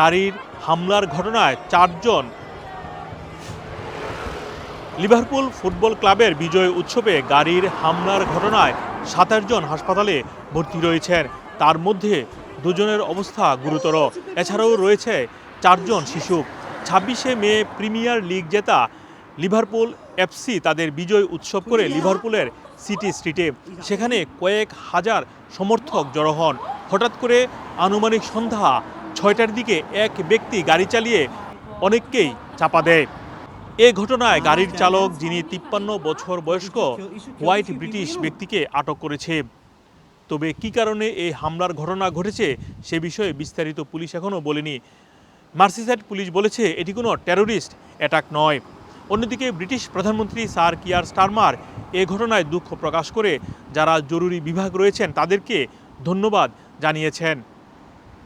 গাড়ির হামলার ঘটনায় চারজন। লিভারপুল ফুটবল ক্লাবের বিজয় উৎসবে গাড়ির হামলার ঘটনায় সাতাশ জন হাসপাতালে ভর্তি রয়েছেন। তার মধ্যে দুজনের অবস্থা গুরুতর। এছাড়াও রয়েছে চারজন শিশু। ছাব্বিশে মে প্রিমিয়ার লিগ জেতা লিভারপুল এফসি তাদের বিজয় উৎসব করে লিভারপুলের সিটি স্ট্রিটে। সেখানে কয়েক হাজার সমর্থক জড়ো হন। হঠাৎ করে আনুমানিক সন্ধ্যা ছয়টার দিকে এক ব্যক্তি গাড়ি চালিয়ে অনেককেই চাপা দেয়। এ ঘটনায় গাড়ির চালক, যিনি তিপ্পান্ন বছর বয়স্ক, হোয়াইট ব্রিটিশ ব্যক্তিকে আটক করেছে। তবে কী কারণে এই হামলার ঘটনা ঘটেছে, সে বিষয়ে বিস্তারিত পুলিশ এখনও বলেনি। মার্সিসাইড পুলিশ বলেছে, এটি কোনো টেরোরিস্ট অ্যাটাক নয়। অন্যদিকে ব্রিটিশ প্রধানমন্ত্রী স্যার কিয়ার স্টারমার এ ঘটনায় দুঃখ প্রকাশ করে, যারা জরুরি বিভাগ রয়েছেন তাদেরকে ধন্যবাদ জানিয়েছেন।